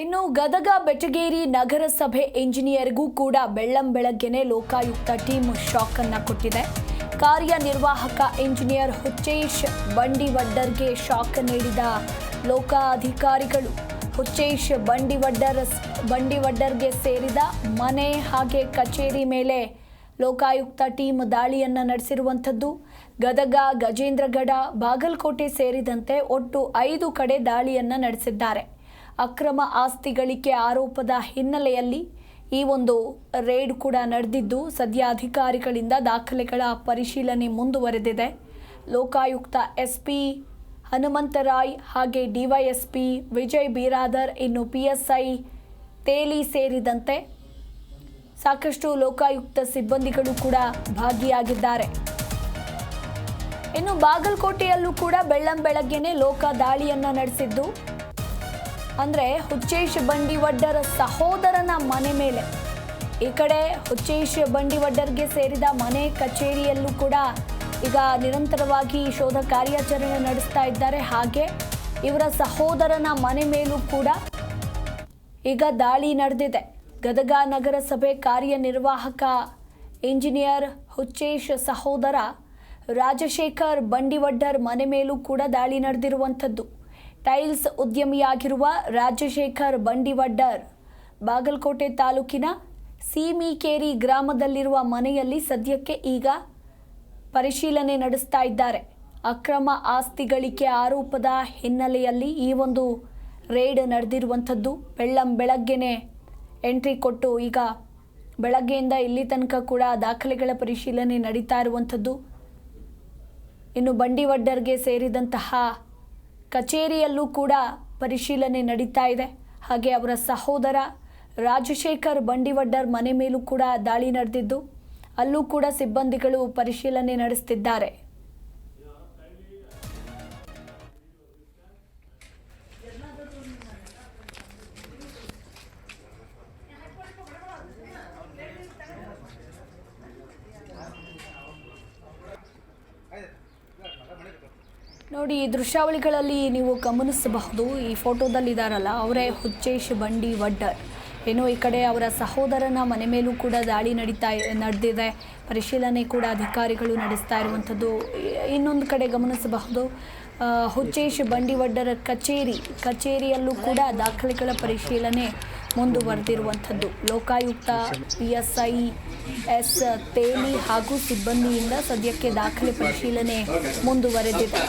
ಇನ್ನು ಗದಗ, ಬೆಟಗೇರಿ ನಗರಸಭೆ ಇಂಜಿನಿಯರ್ಗೂ ಕೂಡ ಬೆಳ್ಳಂ ಬೆಳಗ್ಗೆನೆ ಲೋಕಾಯುಕ್ತ ಟೀಮ್ ಶಾಕ್ ಅನ್ನು ಕೊಟ್ಟಿದೆ. ಕಾರ್ಯನಿರ್ವಾಹಕ ಇಂಜಿನಿಯರ್ ಹುಚ್ಚೇಶ್ ಬಂಡಿವಡ್ಡರ್ಗೆ ಶಾಕ್ ನೀಡಿದ ಲೋಕಾಧಿಕಾರಿಗಳು. ಹುಚ್ಚೇಶ್ ಬಂಡಿವಡ್ಡರ್ ಬಂಡಿವಡ್ಡರ್ಗೆ ಸೇರಿದ ಮನೆ ಹಾಗೆ ಕಚೇರಿ ಮೇಲೆ ಲೋಕಾಯುಕ್ತ ಟೀಮ್ ದಾಳಿಯನ್ನು ನಡೆಸಿರುವಂಥದ್ದು. ಗದಗ, ಗಜೇಂದ್ರಗಡ, ಬಾಗಲಕೋಟೆ ಸೇರಿದಂತೆ ಒಟ್ಟು ಐದು ಕಡೆ ದಾಳಿಯನ್ನು ನಡೆಸಿದ್ದಾರೆ. ಅಕ್ರಮ ಆಸ್ತಿ ಗಳಿಕೆ ಆರೋಪದ ಹಿನ್ನೆಲೆಯಲ್ಲಿ ಈ ಒಂದು ರೇಡ್ ಕೂಡ ನಡೆದಿದ್ದು, ಸದ್ಯ ಅಧಿಕಾರಿಗಳಿಂದ ದಾಖಲೆಗಳ ಪರಿಶೀಲನೆ ಮುಂದುವರೆದಿದೆ. ಲೋಕಾಯುಕ್ತ ಎಸ್ಪಿ ಹನುಮಂತರಾಯ್ ಹಾಗೆ ಡಿವೈಎಸ್ಪಿ ವಿಜಯ್ ಬೀರಾದರ್, ಇನ್ನು ಪಿಎಸ್ಐ ತೇಲಿ ಸೇರಿದಂತೆ ಸಾಕಷ್ಟು ಲೋಕಾಯುಕ್ತ ಸಿಬ್ಬಂದಿಗಳು ಕೂಡ ಭಾಗಿಯಾಗಿದ್ದಾರೆ. ಇನ್ನು ಬಾಗಲಕೋಟೆಯಲ್ಲೂ ಕೂಡ ಬೆಳ್ಳಂ ಬೆಳಗ್ಗೆನೆ ಲೋಕ ದಾಳಿಯನ್ನು ನಡೆಸಿದ್ದು ಅಂದ್ರೆ ಹುಚ್ಚೇಶ್ ಬಂಡಿವಡ್ಡರ ಸಹೋದರನ ಮನೆ ಮೇಲೆ. ಈ ಕಡೆ ಹುಚ್ಚೇಶ್ ಬಂಡಿವಡ್ಡರ್ಗೆ ಸೇರಿದ ಮನೆ ಕಚೇರಿಯಲ್ಲೂ ಕೂಡ ಈಗ ನಿರಂತರವಾಗಿ ಶೋಧ ಕಾರ್ಯಾಚರಣೆ ನಡೆಸ್ತಾ ಇದ್ದಾರೆ. ಹಾಗೆ ಇವರ ಸಹೋದರನ ಮನೆ ಮೇಲೂ ಕೂಡ ಈಗ ದಾಳಿ ನಡೆದಿದೆ. ಗದಗ ನಗರಸಭೆ ಕಾರ್ಯನಿರ್ವಾಹಕ ಇಂಜಿನಿಯರ್ ಹುಚ್ಚೇಶ್ ಸಹೋದರ ರಾಜಶೇಖರ್ ಬಂಡಿವಡ್ಡರ್ ಮನೆ ಮೇಲೂ ಕೂಡ ದಾಳಿ ನಡೆದಿರುವಂಥದ್ದು. ಟೈಲ್ಸ್ ಉದ್ಯಮಿಯಾಗಿರುವ ರಾಜಶೇಖರ್ ಬಂಡಿವಡ್ಡರ್. ಬಾಗಲಕೋಟೆ ತಾಲೂಕಿನ ಸೀಮಿಕೇರಿ ಗ್ರಾಮದಲ್ಲಿರುವ ಮನೆಯಲ್ಲಿ ಸದ್ಯಕ್ಕೆ ಈಗ ಪರಿಶೀಲನೆ ನಡೆಸ್ತಾ ಇದ್ದಾರೆ. ಅಕ್ರಮ ಆಸ್ತಿಗಳಿಕೆ ಆರೋಪದ ಹಿನ್ನೆಲೆಯಲ್ಲಿ ಈ ಒಂದು ರೇಡ್ ನಡೆದಿರುವಂಥದ್ದು ಬೆಳ್ಳಂ ಬೆಳಗ್ಗೆನೆ ಎಂಟ್ರಿ ಕೊಟ್ಟು ಈಗ ಬೆಳಗ್ಗೆಯಿಂದ ಇಲ್ಲಿ ತನಕ ಕೂಡ ದಾಖಲೆಗಳ ಪರಿಶೀಲನೆ ನಡೀತಾ ಇರುವಂಥದ್ದು. ಇನ್ನು ಬಂಡಿವಡ್ಡರ್ಗೆ ಸೇರಿದಂತಹ ಕಚೇರಿಯಲ್ಲೂ ಕೂಡ ಪರಿಶೀಲನೆ ನಡೀತಾ ಇದೆ. ಹಾಗೆ ಅವರ ಸಹೋದರ ರಾಜಶೇಖರ್ ಬಂಡಿವಡ್ಡರ್ ಮನೆ ಮೇಲೂ ಕೂಡ ದಾಳಿ ನಡೆದಿದ್ದು, ಅಲ್ಲೂ ಕೂಡ ಸಿಬ್ಬಂದಿಗಳು ಪರಿಶೀಲನೆ ನಡೆಸ್ತಿದ್ದಾರೆ. ನೋಡಿ ಈ ದೃಶ್ಯಾವಳಿಗಳಲ್ಲಿ ನೀವು ಗಮನಿಸಬಹುದು. ಈ ಫೋಟೋದಲ್ಲಿದ್ದಾರಲ್ಲ ಅವರೇ ಹುಚ್ಚೇಶ್ ಬಂಡಿ ವಡ್ಡರ್. ಏನು ಈ ಕಡೆ ಅವರ ಸಹೋದರನ ಮನೆ ಮೇಲೂ ಕೂಡ ದಾಳಿ ನಡೀತಾ ನಡೆದಿದೆ. ಪರಿಶೀಲನೆ ಕೂಡ ಅಧಿಕಾರಿಗಳು ನಡೆಸ್ತಾ ಇರುವಂಥದ್ದು. ಇನ್ನೊಂದು ಕಡೆ ಗಮನಿಸಬಹುದು ಹುಚ್ಚೇಶ್ ಹುಚ್ಚೇಶ್ ಬಂಡಿವಡ್ಡರ ಕಚೇರಿ. ಕಚೇರಿಯಲ್ಲೂ ಕೂಡ ದಾಖಲೆಗಳ ಪರಿಶೀಲನೆ ಮುಂದುವರೆದಿರುವಂಥದ್ದು. Lokayukta P S I S Teli ಹಾಗೂ ಸಿಬ್ಬಂದಿಯಿಂದ ಸದ್ಯಕ್ಕೆ ದಾಖಲೆ ಪರಿಶೀಲನೆ ಮುಂದುವರೆದಿದೆ.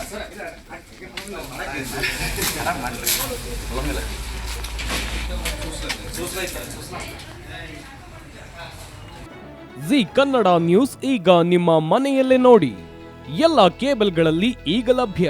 ಜಿ ಕನ್ನಡ ನ್ಯೂಸ್ ಈಗ ನಿಮ್ಮ ಮನೆಯಲ್ಲೇ ನೋಡಿ. ಎಲ್ಲ ಕೇಬಲ್ಗಳಲ್ಲಿ ಈಗ ಲಭ್ಯ.